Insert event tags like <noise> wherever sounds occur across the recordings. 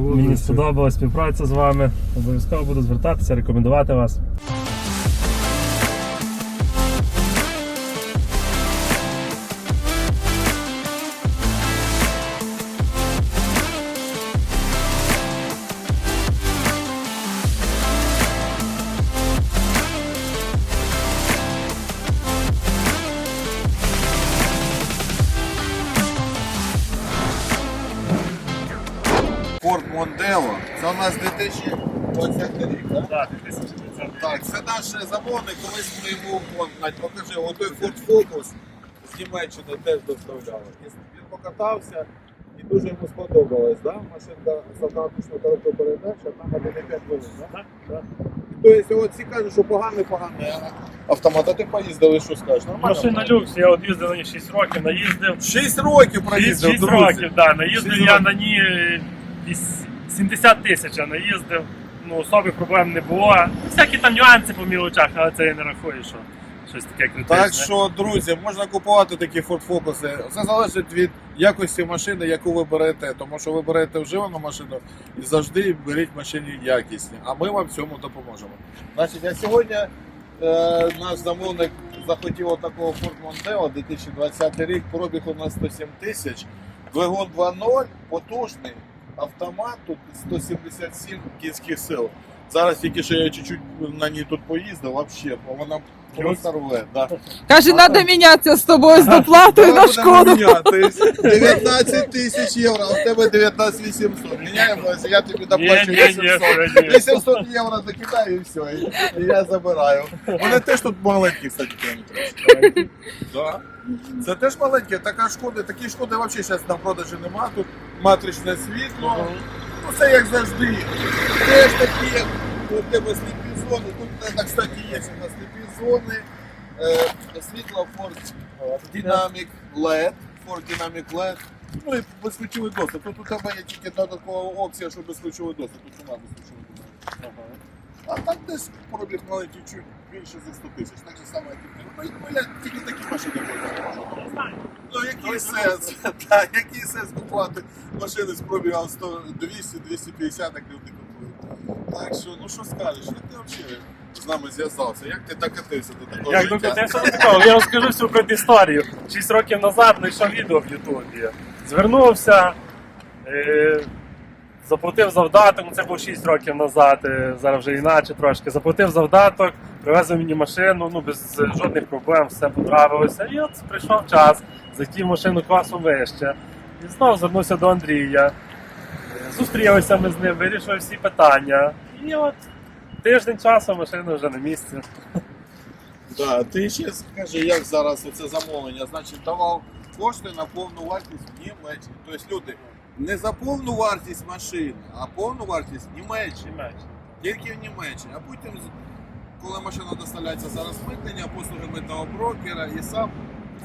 Мені сподобалася співпраця з вами. Обов'язково буду звертатися, рекомендувати вас. Ford Mondeo. Це у нас 2020 рік, так? Так, 2030. Так, це наш замовник, колись ми йому, Надь, покажи, отой Ford Focus з Німеччини теж доставляли. Він покатався і дуже йому сподобалось, да? машинка з автоматичною коробкою передач, а там 1,5 хвилин, да? Так. Тобто, от всі кажуть, що поганий, поганий автомат, а ти поїздив що скажеш? Нормально? Машина люкс, я от їздив на ній 6 років, наїздив. 6 років проїздив, 6 друзі. років, да, наїздив Шість я років. на ній із 70 тисяч я наїздив. Ну, особих проблем не було. Всякі там нюанси по мілочах, але це я не рахую, що щось таке критичне. Так що, друзі, можна купувати такі Ford Focus. Все залежить від якості машини, яку ви берете. Тому що ви берете вживану машину і завжди беріть машини якісні. А ми вам в цьому допоможемо. Значить, а сьогодні е, наш замовник захотів отакого Ford Mondeo 2020 рік. Пробіг у нас 107 тисяч. Двигун 2.0, потужний. Автомат тут 177 кінських сил. Зараз тільки що я чуть-чуть на ній тут поїздив, взагалі, вона просто рве. Да. Каже, Ага. треба мінятися з тобою з доплатою на шкоду. 19 <laughs> тисяч євро, а в тебе 19 800. Міняємося, я тобі доплачу ні, ні, 800. 800 євро закидаю і все, і, і я забираю. Вони теж тут маленькі, кстати. Да. Це теж маленькі, така шкода, такі шкоди взагалі зараз на продажі нема. Тут матричне світло. Ну як завжди. Теж такі, у тебе сліпі зони. Тут, е, кстати, є у нас сліпі зони. Е, світло Ford Dynamic LED. Ford Dynamic LED. Ну і безключовий доступ. Тут у тебе є тільки додаткова опція, що безключовий доступ. Тут нема безключовий доступ. А так десь пробіг маленький чуть більше за 100 тисяч. Так же саме, як і в тебе. Ну, я тільки такі машини можу. Ну який сенс? <laughs> Так, який сенс купувати машини з пробігом 100, 200, 250, як люди купують. Так що, ну що скажеш, як ти взагалі з нами зв'язався? Як ти докатився до такого Як життя? докотився до такого, я розкажу всю предісторію. Шість років назад знайшов відео в Ютубі. Звернувся, е, заплатив завдаток, ну це був 6 років назад, е, зараз вже іначе трошки. Заплатив завдаток, привезли мені машину, ну без е, жодних проблем, все понравилося. І от прийшов час, захотів машину класу вище. І знову звернувся до Андрія. Зустрілися ми з ним, вирішили всі питання. І от тиждень часу машина вже на місці. Да, ти ще скажи, як зараз оце замовлення, значить, давав кошти на повну вартість в Німеччині. Тобто люди не за повну вартість машини, а повну вартість в Німеччині. Тільки в Німеччині. А потім, коли машина доставляється за розмитнення, послуги митного і сам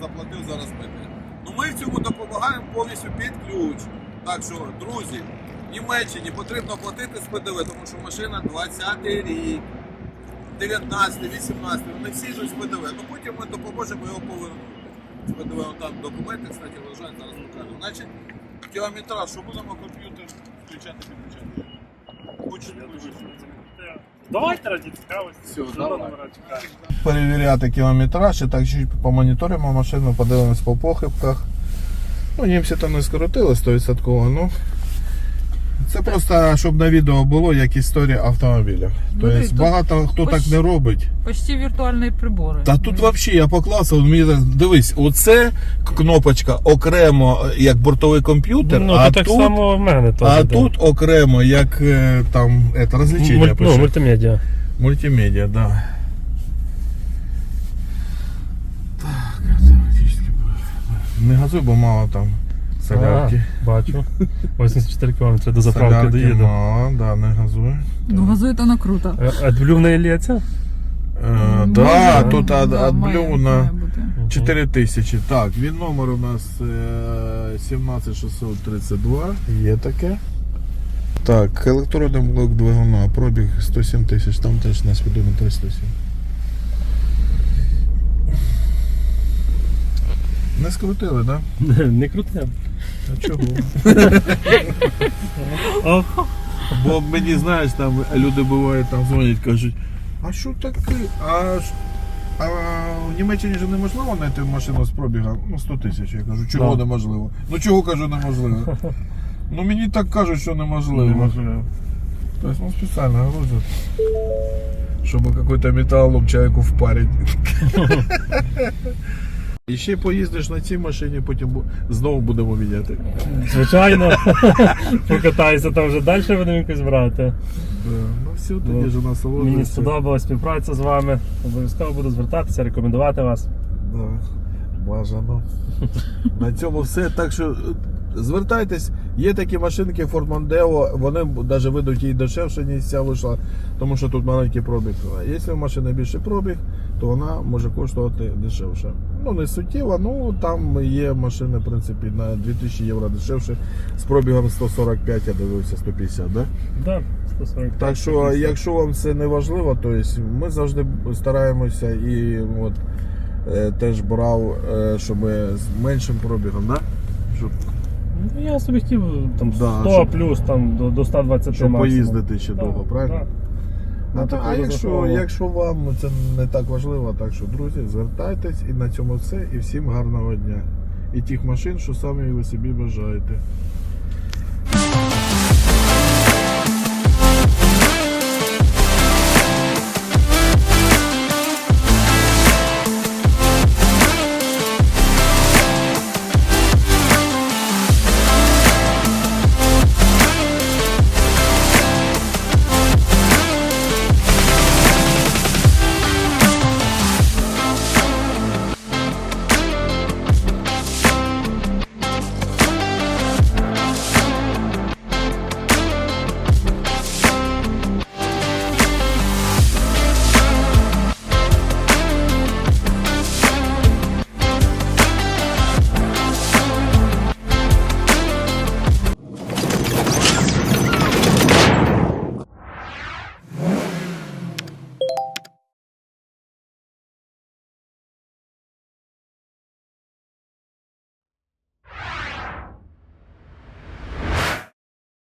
заплатив за розмитнення. Ну ми в цьому допомагаємо повністю під ключ. Так що, друзі, Німеччині потрібно платити з ПДВ, тому що машина 20 рік. 19, 18, вони всі йдуть з ПДВ. Ну потім ми допоможемо його повернути. З ПДВ там документи, кстати, лежать, зараз покажу. Значить, кілометраж, що будемо комп'ютер включати підключати. Хочете включити? Давайте раді цікавості. Все, давай. Перевіряти кілометраж і так чуть помоніторимо машину, подивимось по похибках. Ну, німці там не скоротили 100%, ну. Це просто, щоб на відео було як історія автомобіля. Ну, і Тобто тут багато хто так не робить. Почти віртуальні прибори. Та тут взагалі я поклався, от мені так, дивись, оце кнопочка окремо е, як бортовий комп'ютер, Ну, а, то так тут, само в мене теж. а да. тут окремо як е, там это, Муль... ну, мультимедіа. Мультимедіа, да. Так, автоматично. Не газуй, бо мало там солярки. А, бачу. <laughs> 84 км до заправки Солярки доїду. мало, да, не газуй. Ну, газує то на круто. А Адблю в неї лється? Е, Може, да, тут да, од, має- отблю на 4 тисячі. Так, він номер у нас е, 17632. Є таке. Так, електронний блок двигуна, пробіг 107 тисяч, там теж на спідометрі 107. Не скрутили, так? Да? <laughs> Не крутне. А чого? <laughs> Бо мені, знаєш, там люди бувають там дзвонять, кажуть, а що таке? А, ж- а в Німеччині ж неможливо знайти машину з пробігом ну, 100 тисяч. Я кажу, чого Да. неможливо? Ну чого кажу неможливо? <laughs> Ну мені так кажуть, що неможливо. неможливо. Тобто ну, спеціально грузять. Щоб какой-то металлом человеку впарить. І ще поїздиш на цій машині, потім знову будемо міняти. Звичайно, <laughs> покатайся, там вже далі будемо якось брати. Ну все, тоді ж Мені насолоджуємося. сподобалась співпраця з вами. Обов'язково буду звертатися, рекомендувати вас. Бажано. На цьому все. Так що е, звертайтесь, є такі машинки Ford Mondeo, вони навіть видають її дешевше, ніж ця вийшла, тому що тут маленький пробіг. А якщо в машини більше пробіг, то вона може коштувати дешевше. Ну не суттєво, ну там є машини, в принципі, на 2000 євро дешевше з пробігом 145, я дивився 150, да? Да, 145. Так що, якщо вам це не важливо, то ми завжди стараємося і от, е, теж брав, е, щоб з меншим пробігом, да? щоб, Ну, я собі хотів там Да, 100 щоб- плюс там, до, до 120 щоб максимум. поїздити ще Да, довго, правильно? да. А, Ну, так, а якщо, якщо вам це не так важливо, так що, друзі, звертайтесь і на цьому все. І всім гарного дня. І тих машин, що самі ви собі бажаєте.